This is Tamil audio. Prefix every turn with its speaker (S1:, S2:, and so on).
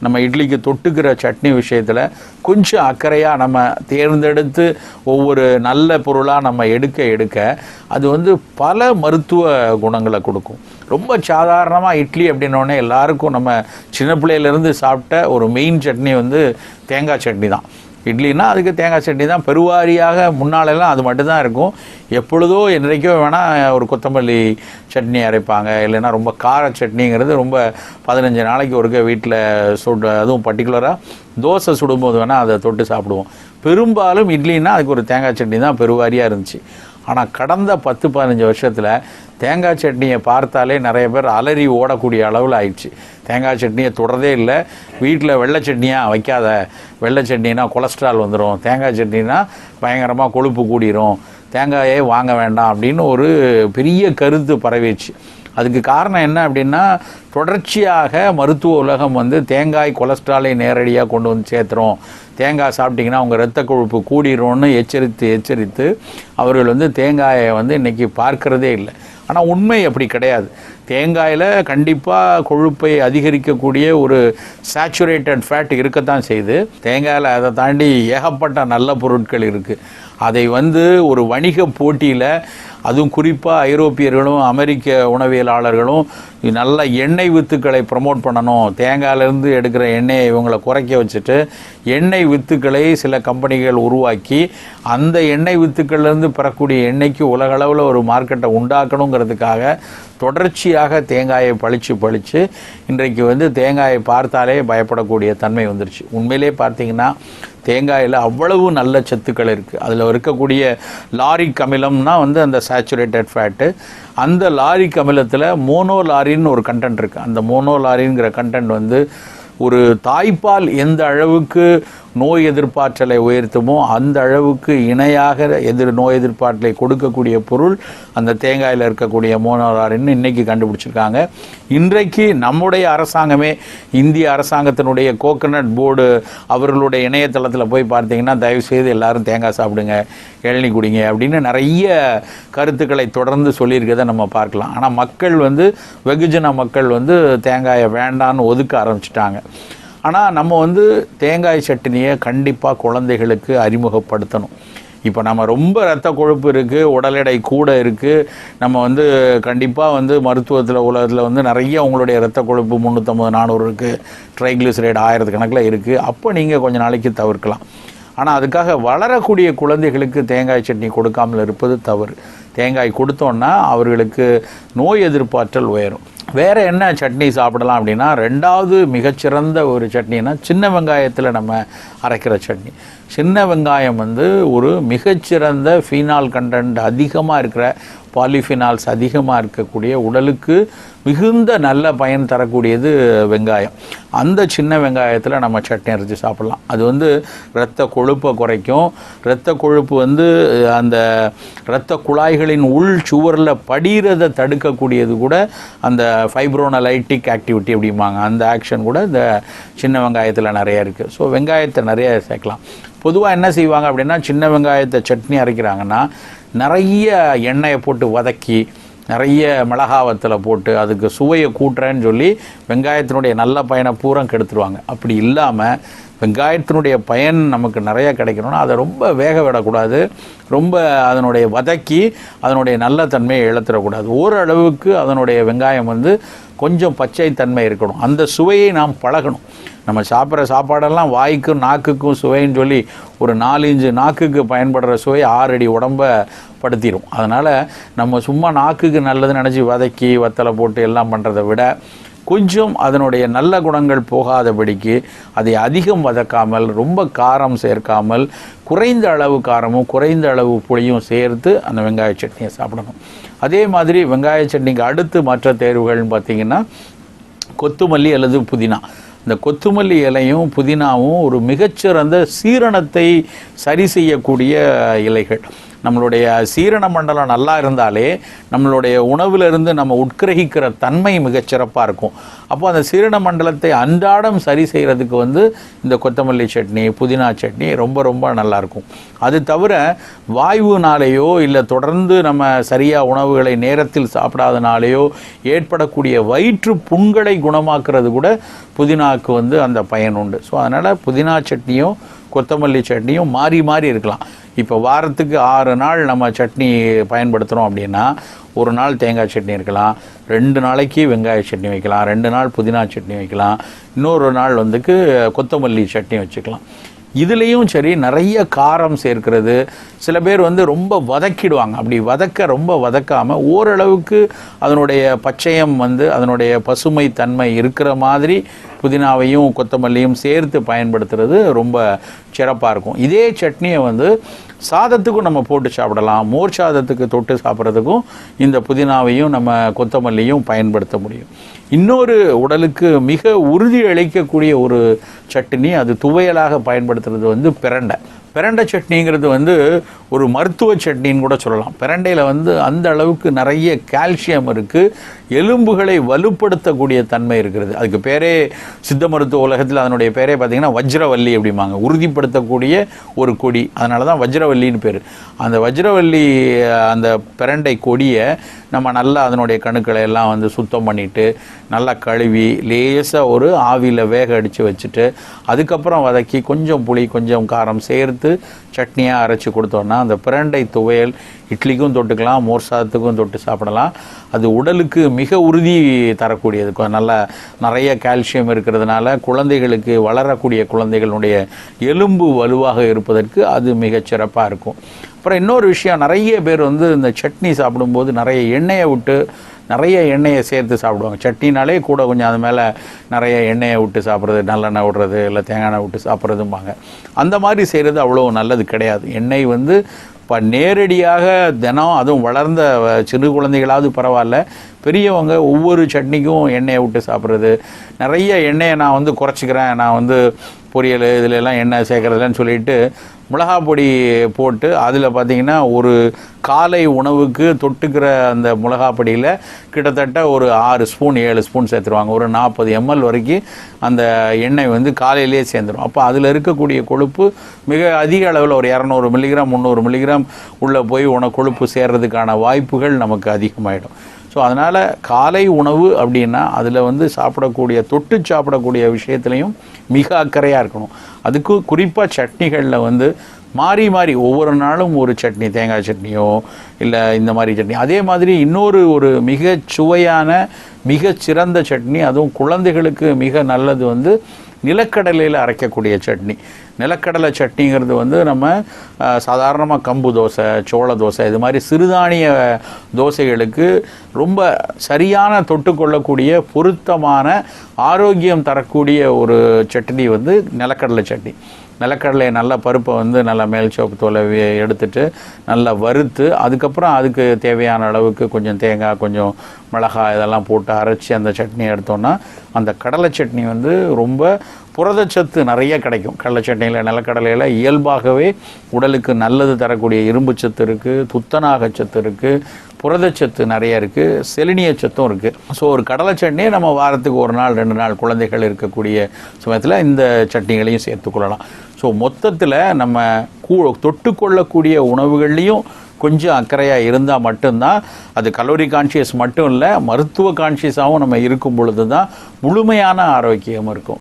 S1: நம்ம இட்லிக்கு தொட்டுக்கிற சட்னி விஷயத்தில் கொஞ்சம் அக்கறையாக நம்ம தேர்ந்தெடுத்து ஒவ்வொரு நல்ல பொருளாக நம்ம எடுக்க எடுக்க அது வந்து பல மருத்துவ குணங்களை கொடுக்கும். ரொம்ப சாதாரணமாக இட்லி அப்படின்னோடனே எல்லாருக்கும் நம்ம சின்ன பிள்ளையிலேருந்து சாப்பிட்ட ஒரு மெயின் சட்னி வந்து தேங்காய் சட்னி தான் இட்லினா அதுக்கு தேங்காய் சட்னி தான். பெருவாரியாக முன்னாலெல்லாம் அது மட்டும்தான் இருக்கும். எப்பொழுதோ என்றைக்கோ வேணால் ஒரு கொத்தமல்லி சட்னி அரைப்பாங்க. இல்லைன்னா ரொம்ப கார சட்னிங்கிறது ரொம்ப பதினஞ்சு நாளைக்கு ஒருக்க வீட்டில் சுட அதுவும் பர்டிகுலராக தோசை சுடும்போது வேணால் அதை தொட்டு சாப்பிடுவோம். பெரும்பாலும் இட்லின்னா அதுக்கு ஒரு தேங்காய் சட்னி தான் பெருவாரியாக இருந்துச்சு. ஆனால் கடந்த பத்து பதினஞ்சு வருஷத்தில் தேங்காய் சட்னியை பார்த்தாலே நிறைய பேர் அலறி ஓடக்கூடிய அளவில் ஆயிடுச்சு. தேங்காய் சட்னியை தொடரதே இல்லை. வீட்டில் வெள்ளை சட்னியாக வைக்காத வெள்ளை சட்னினா கொலஸ்ட்ரால் வந்துடும் தேங்காய் சட்னினா பயங்கரமாக கொழுப்பு கூடிரும். தேங்காயே வாங்க வேண்டாம் அப்படின்னு ஒரு பெரிய கருத்து பரவிடுச்சு. அதுக்கு காரணம் என்ன அப்படின்னா தொடர்ச்சியாக மருத்துவ உலகம் வந்து தேங்காய் கொலஸ்ட்ராலை நேரடியாக கொண்டு வந்து சேர்த்துறோம். தேங்காய் சாப்பிட்டிங்கன்னா உங்கள் ரத்த கொழுப்பு கூடிரும்னு எச்சரித்து எச்சரித்து அவர்கள் வந்து தேங்காயை வந்து இன்றைக்கி பார்க்கறதே இல்லை. ஆனால் உண்மை அப்படி கிடையாது. தேங்காயில் கண்டிப்பாக கொழுப்பை அதிகரிக்கக்கூடிய ஒரு சேச்சுரேட்டட் ஃபேட் இருக்கத்தான் செய்யுது தேங்காயில் அதை தாண்டி ஏகப்பட்ட நல்ல பொருட்கள் இருக்குது அதை வந்து ஒரு வணிக போட்டியில் அதுவும் குறிப்பாக ஐரோப்பியர்களும் அமெரிக்க உணவியலாளர்களும் நல்ல எண்ணெய் வித்துக்களை ப்ரமோட் பண்ணணும். தேங்காயிலேருந்து எடுக்கிற எண்ணெயை இவங்களை குறைக்க வச்சுட்டு எண்ணெய் வித்துக்களை சில கம்பெனிகள் உருவாக்கி அந்த எண்ணெய் வித்துக்கள்லேருந்து பெறக்கூடிய எண்ணெய்க்கு உலகளவில் ஒரு மார்க்கெட்டை உண்டாக்கணுங்கிறதுக்காக தொடர்ச்சியாக தேங்காயை பழித்து பழித்து இன்றைக்கு வந்து தேங்காயை பார்த்தாலே பயப்படக்கூடிய தன்மை வந்துருச்சு. உண்மையிலே பார்த்திங்கன்னா தேங்காயில் அவ்வளவு நல்ல சத்துக்கள் இருக்குது அதில் இருக்கக்கூடிய லாரிக் அமிலம்னா வந்து அந்த சேச்சுரேட்டட் ஃபேட்டு அந்த லாரிக் அமிலத்தில் மோனோ லாரின்னு ஒரு கண்டென்ட் இருக்குது அந்த மோனோ லாரிங்கிற கண்டென்ட் வந்து ஒரு தாய்ப்பால் எந்த அளவுக்கு நோய் எதிர்ப்பாற்றலை உயர்த்துமோ அந்த அளவுக்கு இணையாக எதிர் நோய் எதிர்ப்பாற்றலை கொடுக்கக்கூடிய பொருள் அந்த தேங்காயில் இருக்கக்கூடிய மோனோராரின்னு இன்னைக்கு கண்டுபிடிச்சிருக்காங்க. இன்றைக்கு நம்முடைய அரசாங்கமே இந்திய அரசாங்கத்தினுடைய கோகனட் போர்டு அவர்களுடைய இணையதளத்தில் போய் பார்த்தீங்கன்னா தயவுசெய்து எல்லாரும் தேங்காய் சாப்பிடுங்க இளநீ குடிங்க அப்படின்னு நிறைய கருத்துக்களை தொடர்ந்து சொல்லியிருக்கதை நம்ம பார்க்கலாம். ஆனால் மக்கள் வந்து வெகுஜன மக்கள் வந்து தேங்காயை வேண்டான்னு ஒதுக்க ஆரம்பிச்சிட்டாங்க. ஆனால் நம்ம வந்து தேங்காய் சட்னியை கண்டிப்பாக குழந்தைகளுக்கு அறிமுகப்படுத்தணும். இப்போ நம்ம ரொம்ப ரத்த கொழுப்பு இருக்குது உடல் எடை கூட இருக்குது நம்ம வந்து கண்டிப்பாக வந்து மருத்துவத்தில் உலகத்தில் வந்து நிறைய உங்களுடைய ரத்த கொழுப்பு முந்நூற்றம்பது நானூறு இருக்குது ட்ரைக்ளிசரைடு ஆயிரத்து கணக்கில் இருக்குது அப்போ நீங்கள் கொஞ்சம் நாளைக்கு தவிர்க்கலாம். ஆனால் அதுக்காக வளரக்கூடிய குழந்தைகளுக்கு தேங்காய் சட்னி கொடுக்காமல் இருப்பது தவறு. தேங்காய் கொடுத்தோன்னா அவர்களுக்கு நோய் எதிர்ப்பாற்றல் உயரும். வேறு என்ன சட்னி சாப்பிடலாம் அப்படின்னா ரெண்டாவது மிகச்சிறந்த ஒரு சட்னினா சின்ன வெங்காயத்தில் நம்ம அரைக்கிற சட்னி. சின்ன வெங்காயம் வந்து ஒரு மிகச்சிறந்த ஃபீனால் கண்டென்ட் அதிகமாக இருக்கிற பாலிஃபினால்ஸ் அதிகமாக இருக்கக்கூடிய உடலுக்கு மிகுந்த நல்ல பயன் தரக்கூடியது வெங்காயம். அந்த சின்ன வெங்காயத்தில் நம்ம சட்னி அரைச்சி சாப்பிட்லாம். அது வந்து இரத்த கொழுப்பை குறைக்கும். இரத்த கொழுப்பு வந்து அந்த இரத்த குழாய்களின் உள் சுவரில் படிகிறதை தடுக்கக்கூடியது கூட அந்த ஃபைப்ரோனலைட்டிக் ஆக்டிவிட்டி அப்படிம்பாங்க. அந்த ஆக்ஷன் கூட இந்த சின்ன வெங்காயத்தில் நிறைய இருக்குது ஸோ வெங்காயத்தை நிறைய சேர்க்கலாம். பொதுவாக என்ன செய்வாங்க அப்படின்னா சின்ன வெங்காயத்தை சட்னி அரைக்கிறாங்கன்னா நிறைய எண்ணெயை போட்டு வதக்கி நிறைய மிளகாவத்தில் போட்டு அதுக்கு சுவையை கூட்டுறேன்னு சொல்லி வெங்காயத்தினுடைய நல்ல பயனை பூரம் கெடுத்துருவாங்க. அப்படி இல்லாமல் வெங்காயத்தினுடைய பயன் நமக்கு நிறைய கிடைக்கணும்னா அதை ரொம்ப வேக விடக்கூடாது. ரொம்ப அதனுடைய வதக்கி அதனுடைய நல்ல தன்மையை இழத்துடக்கூடாது ஓரளவுக்கு அதனுடைய வெங்காயம் வந்து கொஞ்சம் பச்சை தன்மை இருக்கணும். அந்த சுவையை நாம் பழகணும். நம்ம சாப்பிட்ற சாப்பாடெல்லாம் வாய்க்கும் நாக்குக்கும் சுவைன்னு சொல்லி ஒரு நாலு இஞ்சு நாக்குக்கு பயன்படுற சுவை ஆறடி உடம்ப படுத்திடும் அதனால் நம்ம சும்மா நாக்குக்கு நல்லதுன்னு நினச்சி வதக்கி வத்தலை போட்டு எல்லாம் பண்ணுறதை விட கொஞ்சம் அதனுடைய நல்ல குணங்கள் போகாதபடிக்கு அதை அதிகம் வதக்காமல் ரொம்ப காரம் சேர்க்காமல் குறைந்த அளவு காரமும் குறைந்த அளவு புளியும் சேர்த்து அந்த வெங்காய சட்னியை சாப்பிடணும். அதே மாதிரி வெங்காய சட்னிக்கு அடுத்து மற்ற தேர்வுகள்னு பார்த்திங்கன்னா கொத்துமல்லி அல்லது புதினா. இந்த கொத்துமல்லி இலையும் புதினாவும் ஒரு மிகச்சிறந்த சீரணத்தை சரி செய்யக்கூடிய இலைகள். நம்மளுடைய சீரண மண்டலம் நல்லா இருந்தாலே நம்மளுடைய உணவிலிருந்து நம்ம உட்கிரகிக்கிற தன்மை மிகச்சிறப்பாக இருக்கும். அப்போ அந்த சீரண மண்டலத்தை அன்றாடம் சரி செய்கிறதுக்கு வந்து இந்த கொத்தமல்லி சட்னி புதினா சட்னி ரொம்ப ரொம்ப நல்லாயிருக்கும் அது தவிர வாயுனாலேயோ இல்லை தொடர்ந்து நம்ம சரியாக உணவுகளை நேரத்தில் சாப்பிடாதனாலேயோ ஏற்படக்கூடிய வயிற்று புண்களை குணமாக்குறது கூட புதினாக்கு வந்து அந்த பயன் உண்டு. ஸோ அதனால் புதினா சட்னியும் கொத்தமல்லி சட்னியும் மாறி மாறி இருக்கலாம். இப்போ வாரத்துக்கு ஆறு நாள் நம்ம சட்னி பயன்படுத்துகிறோம் அப்படின்னா ஒரு நாள் தேங்காய் சட்னி இருக்கலாம் ரெண்டு நாளைக்கு வெங்காய சட்னி வைக்கலாம் ரெண்டு நாள் புதினா சட்னி வைக்கலாம் இன்னொரு நாள் வந்துக்கு கொத்தமல்லி சட்னி வச்சுக்கலாம். இதுலேயும் சரி நிறைய காரம் சேர்க்கிறது சில பேர் வந்து ரொம்ப வதக்கிடுவாங்க. அப்படி வதக்க ரொம்ப வதக்காமல் ஓரளவுக்கு அதனுடைய பச்சையம் வந்து அதனுடைய பசுமை தன்மை இருக்கிற மாதிரி புதினாவையும் கொத்தமல்லியும் சேர்த்து பயன்படுத்துறது ரொம்ப சிறப்பாக இருக்கும். இதே சட்னியை வந்து சாதத்துக்கும் நம்ம போட்டு சாப்பிடலாம். மோர் சாதத்துக்கு தொட்டு சாப்பிட்றதுக்கும் இந்த புதினாவையும் நம்ம கொத்தமல்லியும் பயன்படுத்த முடியும். இன்னொரு உடலுக்கு மிக உறுதி அளிக்கக்கூடிய ஒரு சட்னி அது துவையலாக பயன்படுத்துறது வந்து பிரண்டை. பிரண்டை சட்னிங்கிறது வந்து ஒரு மருத்துவ சட்னின்னு கூட சொல்லலாம். பிரண்டையில் வந்து அந்த அளவுக்கு நிறைய கால்சியம் இருக்குது எலும்புகளை வலுப்படுத்தக்கூடிய தன்மை இருக்கிறது. அதுக்கு பேரே சித்த மருத்துவ உலகத்தில் அதனுடைய பேரே பார்த்திங்கன்னா வஜ்ரவல்லி அப்படிம்பாங்க. உறுதிப்படுத்தக்கூடிய ஒரு கொடி. அதனால தான் வஜ்ரவல்லின்னு பேர். அந்த வஜ்ரவல்லி அந்த பிரண்டை கொடியை நம்ம நல்லா அதனுடைய கணுக்களை எல்லாம் வந்து சுத்தம் பண்ணிவிட்டு நல்லா கழுவி லேசாக ஒரு ஆவியில் வேக அடித்து வச்சுட்டு அதுக்கப்புறம் வதக்கி கொஞ்சம் புளி கொஞ்சம் காரம் சேர்த்து சட்னியாக அரைச்சி கொடுத்தோன்னா அந்த பிரண்டை துவையல் இட்லிக்கும் தொட்டுக்கலாம் மோர் சாதத்துக்கும் தொட்டு சாப்பிடலாம். அது உடலுக்கு மிக உறுதி தரக்கூடியது. நல்ல நிறைய கால்சியம் இருக்கிறதுனால குழந்தைகளுக்கு வளரக்கூடிய குழந்தைகளுடைய எலும்பு வலுவாக இருப்பதற்கு அது மிகச் சிறப்பாக இருக்கும். அப்புறம் இன்னொரு விஷயம் நிறைய பேர் வந்து இந்த சட்னி சாப்பிடும்போது நிறைய எண்ணெயை விட்டு நிறைய எண்ணெயை சேர்த்து சாப்பிடுவாங்க. சட்னினாலே கூட கொஞ்சம் அது மேலே நிறைய எண்ணெயை விட்டு சாப்பிட்றது நல்லெண்ணெய் விடுறது இல்லை தேங்காய் எண்ணெய் விட்டு சாப்பிட்றதும்பாங்க. அந்த மாதிரி செய்கிறது அவ்வளோ நல்லது கிடையாது. எண்ணெய் வந்து இப்போ நேரடியாக தினம் அதுவும் வளர்ந்த சிறு குழந்தைகளாவது பரவாயில்ல. பெரியவங்க ஒவ்வொரு சட்னிக்கும் எண்ணெயை விட்டு சாப்பிட்றது. நிறைய எண்ணெயை நான் வந்து குறைச்சிக்கிறேன். நான் வந்து பொரியல் இதுலெல்லாம் எண்ணெய் சேர்க்குறதுலன்னு சொல்லிட்டு மிளகா பொடி போட்டு அதில் பார்த்தீங்கன்னா ஒரு காலை உணவுக்கு தொட்டுக்கிற அந்த மிளகா பொடியில் கிட்டத்தட்ட ஒரு ஆறு ஸ்பூன் ஏழு ஸ்பூன் சேர்த்துருவாங்க. ஒரு நாற்பது எம்எல் வரைக்கும் அந்த எண்ணெய் வந்து காலையிலேயே சேர்ந்துடும் அப்போ அதில் இருக்கக்கூடிய கொழுப்பு மிக அதிக அளவில் ஒரு இரநூறு மில்லிகிராம் முந்நூறு மில்லிகிராம் உள்ளே போய் உன கொழுப்பு சேர்றதுக்கான வாய்ப்புகள் நமக்கு அதிகமாகிடும் ஸோ அதனால் காலை உணவு அப்படின்னா அதில் வந்து சாப்பிடக்கூடிய தொட்டு சாப்பிடக்கூடிய விஷயத்துலையும் மிக அக்கறையாக இருக்கணும். அதுக்கு குறிப்பாக சட்னிகளில் வந்து மாறி மாறி ஒவ்வொரு நாளும் ஒரு சட்னி தேங்காய் சட்னியோ இல்லை இந்த மாதிரி சட்னி. அதே மாதிரி இன்னொரு ஒரு மிக சுவையான மிக சிறந்த சட்னி அதுவும் குழந்தைகளுக்கு மிக நல்லது வந்து நிலக்கடலையில் அரைக்கக்கூடிய சட்னி. நிலக்கடலை சட்னிங்கிறது வந்து நம்ம சாதாரணமாக கம்பு தோசை சோள தோசை இது மாதிரி சிறுதானிய தோசைகளுக்கு ரொம்ப சரியான தொட்டுக்கொள்ளக்கூடிய பொருத்தமான ஆரோக்கியம் தரக்கூடிய ஒரு சட்னி வந்து நிலக்கடலை சட்னி. நிலக்கடலையை நல்ல பருப்பை வந்து நல்லா மேல் சோப்பு தோலை எடுத்துட்டு நல்லா வறுத்து அதுக்கப்புறம் அதுக்கு தேவையான அளவுக்கு கொஞ்சம் தேங்காய் கொஞ்சம் மிளகாய் இதெல்லாம் போட்டு அரைச்சி அந்த சட்னி எடுத்தோன்னா அந்த கடலை சட்னி வந்து ரொம்ப புரதச்சத்து நிறைய கிடைக்கும். கடலை சட்னியில் நிலக்கடலையில் இயல்பாகவே உடலுக்கு நல்லது தரக்கூடிய இரும்பு சத்து இருக்குது துத்தநாக சத்து இருக்குது புரதச்சத்து நிறைய இருக்குது செலினிய சத்தும் இருக்குது ஸோ ஒரு கடலை சட்னியை நம்ம வாரத்துக்கு ஒரு நாள் ரெண்டு நாள் குழந்தைகள் இருக்கக்கூடிய சமயத்தில் இந்த சட்னிகளையும் சேர்த்துக்கொள்ளலாம் ஸோ மொத்தத்தில் நம்ம கூ தொட்டுக்கொள்ளக்கூடிய உணவுகள்லேயும் கொஞ்சம் அக்கறையாக இருந்தால் மட்டும்தான் அது கலோரி கான்ஷியஸ் மட்டும் இல்லை மருத்துவ கான்ஷியஸாகவும் நம்ம இருக்கும் பொழுது தான் முழுமையான ஆரோக்கியம் இருக்கும்.